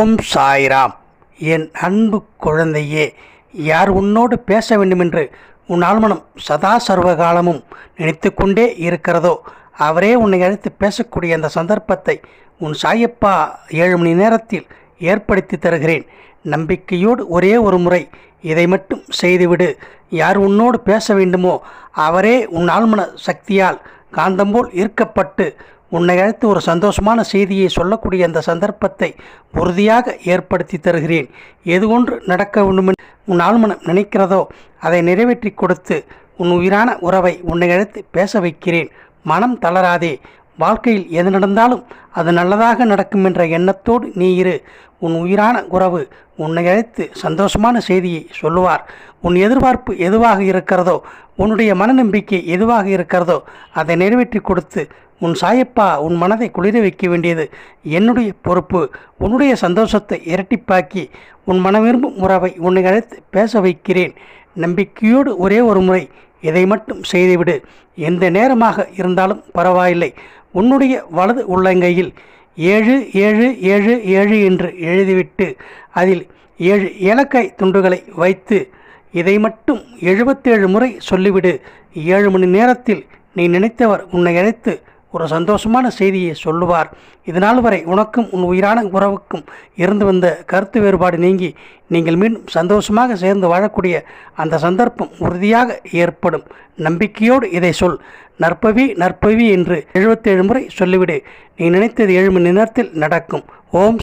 ஓம் சாய்ராம். என் அன்பு குழந்தையே யார் உன்னோடு பேச வேண்டுமென்று உன் ஆழ்மனம் சதா சர்வகாலமும் நினைத்து கொண்டே இருக்கிறதோ அவரே உன்னை அழைத்து பேசக்கூடிய அந்த சந்தர்ப்பத்தை உன் சாயப்பா ஏழு மணி நேரத்தில் ஏற்படுத்தி தருகிறேன். நம்பிக்கையோடு ஒரே ஒரு முறை இதை மட்டும் செய்துவிடு. யார் உன்னோடு பேச வேண்டுமோ அவரே உன் ஆழ்மன சக்தியால் காந்தம்போல் ஈர்க்கப்பட்டு உன்னை அழைத்து ஒரு சந்தோஷமான செய்தியை சொல்லக்கூடிய அந்த சந்தர்ப்பத்தை உறுதியாக ஏற்படுத்தி தருகிறேன். எது ஒன்று நடக்க வேண்டுமென்று உன் ஆழ்மனம் நினைக்கிறதோ அதை நிறைவேற்றி கொடுத்து உன் உயிரான உறவை உன்னை அழைத்து பேச வைக்கிறேன். மனம் தளராதே. வாழ்க்கையில் எது நடந்தாலும் அது நல்லதாக நடக்கும் என்ற எண்ணத்தோடு நீ இரு. உன் உயிரான உறவு உன்னை அழைத்து சந்தோஷமான செய்தியை சொல்லுவார். உன் எதிர்பார்ப்பு எதுவாக இருக்கிறதோ உன்னுடைய மனநம்பிக்கை எதுவாக இருக்கிறதோ அதை நிறைவேற்றி கொடுத்து உன் சாயப்பா உன் மனதை குளிர வைக்க வேண்டியது என்னுடைய பொறுப்பு. உன்னுடைய சந்தோஷத்தை இரட்டிப்பாக்கி உன் மனவிரும்பும் உறவை உன்னை அழைத்து பேச வைக்கிறேன். நம்பிக்கையோடு ஒரே ஒரு முறை இதை மட்டும் செய்துவிடு. எந்த நேரமாக இருந்தாலும் பரவாயில்லை. உன்னுடைய வலது உள்ளங்கையில் ஏழு ஏழு ஏழு ஏழு என்று எழுதிவிட்டு அதில் ஏழு ஏலக்காய் துண்டுகளை வைத்து இதை மட்டும் எழுபத்தேழு முறை சொல்லிவிடு. ஏழு மணி நேரத்தில் நீ நினைத்தவர் உன்னை அழைத்து ஒரு சந்தோஷமான செய்தியை சொல்லுவார். இதனால் வரை உனக்கும் உன் உயிரான உறவுக்கும் இருந்து வந்த கருத்து வேறுபாடு நீங்கி நீங்கள் மீண்டும் சந்தோஷமாக சேர்ந்து வாழக்கூடிய அந்த சந்தர்ப்பம் உறுதியாக ஏற்படும். நம்பிக்கையோடு இதை சொல். நற்பவி நற்பவி என்று எழுபத்தேழு முறை சொல்லிவிடு. நீ நினைத்தது ஏழு மணி நேரத்தில் நடக்கும். ஓம்